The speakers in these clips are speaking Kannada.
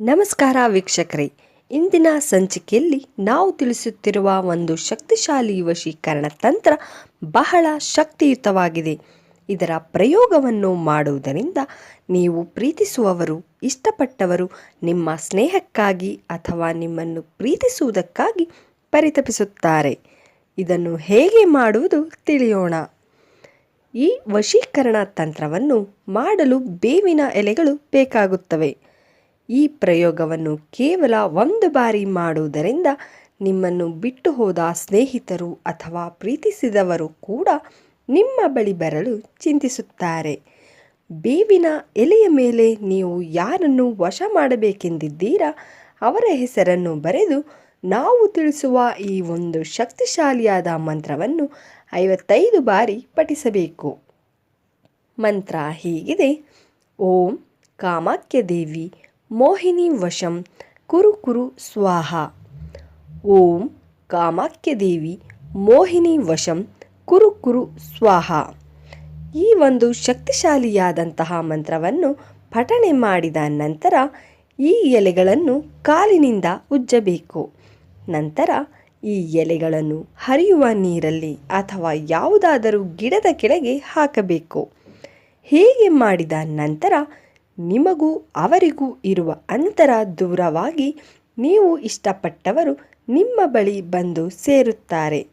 ನಮಸ್ಕಾರ ವೀಕ್ಷಕರೇ. ಇಂದಿನ ಸಂಚಿಕೆಯಲ್ಲಿ ನಾವು ತಿಳಿಸುತ್ತಿರುವ ಒಂದು ಶಕ್ತಿಶಾಲಿ ವಶೀಕರಣ ತಂತ್ರ ಬಹಳ ಶಕ್ತಿಯುತವಾಗಿದೆ. ಇದರ ಪ್ರಯೋಗವನ್ನು ಮಾಡುವುದರಿಂದ ನೀವು ಪ್ರೀತಿಸುವವರು, ಇಷ್ಟಪಟ್ಟವರು, ನಿಮ್ಮ ಸ್ನೇಹಕ್ಕಾಗಿ ಅಥವಾ ನಿಮ್ಮನ್ನು ಪ್ರೀತಿಸುವುದಕ್ಕಾಗಿ ಪರಿತಪಿಸುತ್ತಾರೆ. ಇದನ್ನು ಹೇಗೆ ಮಾಡುವುದು ತಿಳಿಯೋಣ. ಈ ವಶೀಕರಣ ತಂತ್ರವನ್ನು ಮಾಡಲು ಬೇವಿನ ಎಲೆಗಳು ಬೇಕಾಗುತ್ತವೆ. ಈ ಪ್ರಯೋಗವನ್ನು ಕೇವಲ ಒಂದು ಬಾರಿ ಮಾಡುವುದರಿಂದ ನಿಮ್ಮನ್ನು ಬಿಟ್ಟು ಹೋದ ಸ್ನೇಹಿತರು ಅಥವಾ ಪ್ರೀತಿಸಿದವರು ಕೂಡ ನಿಮ್ಮ ಬಳಿ ಬರಲು ಚಿಂತಿಸುತ್ತಾರೆ. ಬೇವಿನ ಎಲೆಯ ಮೇಲೆ ನೀವು ಯಾರನ್ನು ವಶ ಮಾಡಬೇಕೆಂದಿದ್ದೀರಾ, ಅವರ ಹೆಸರನ್ನು ಬರೆದು ನಾವು ತಿಳಿಸುವ ಈ ಒಂದು ಶಕ್ತಿಶಾಲಿಯಾದ ಮಂತ್ರವನ್ನು ಐವತ್ತೈದು ಬಾರಿ ಪಠಿಸಬೇಕು. ಮಂತ್ರ ಹೀಗಿದೆ, ಓಂ ಕಾಮಾಖ್ಯ ದೇವಿ ಮೋಹಿನಿ ವಶಂ ಕುರು ಕುರು ಸ್ವಾಹ. ಓಂ ಕಾಮಾಕ್ಯದೇವಿ ಮೋಹಿನಿ ವಶಂ ಕುರು ಕುರು ಸ್ವಾಹ. ಈ ಒಂದು ಶಕ್ತಿಶಾಲಿಯಾದಂತಹ ಮಂತ್ರವನ್ನು ಪಠಣೆ ಮಾಡಿದ ನಂತರ ಈ ಎಲೆಗಳನ್ನು ಕಾಲಿನಿಂದ ಉಜ್ಜಬೇಕು. ನಂತರ ಈ ಎಲೆಗಳನ್ನು ಹರಿಯುವ ನೀರಲ್ಲಿ ಅಥವಾ ಯಾವುದಾದರೂ ಗಿಡದ ಕೆಳಗೆ ಹಾಕಬೇಕು. ಹೀಗೆ ಮಾಡಿದ ನಂತರ ನಿಮಗೂ ಅವರಿಗೂ ಇರುವ ಅಂತರ ದೂರವಾಗಿ ನೀವು ಇಷ್ಟಪಟ್ಟವರು ನಿಮ್ಮ ಬಳಿ ಬಂದು ಸೇರುತ್ತಾರೆ.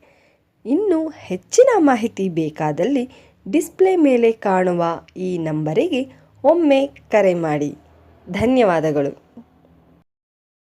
ಇನ್ನು ಹೆಚ್ಚಿನ ಮಾಹಿತಿ ಬೇಕಾದಲ್ಲಿ ಡಿಸ್ಪ್ಲೇ ಮೇಲೆ ಕಾಣುವ ಈ ನಂಬರಿಗೆ ಒಮ್ಮೆ ಕರೆ ಮಾಡಿ. ಧನ್ಯವಾದಗಳು.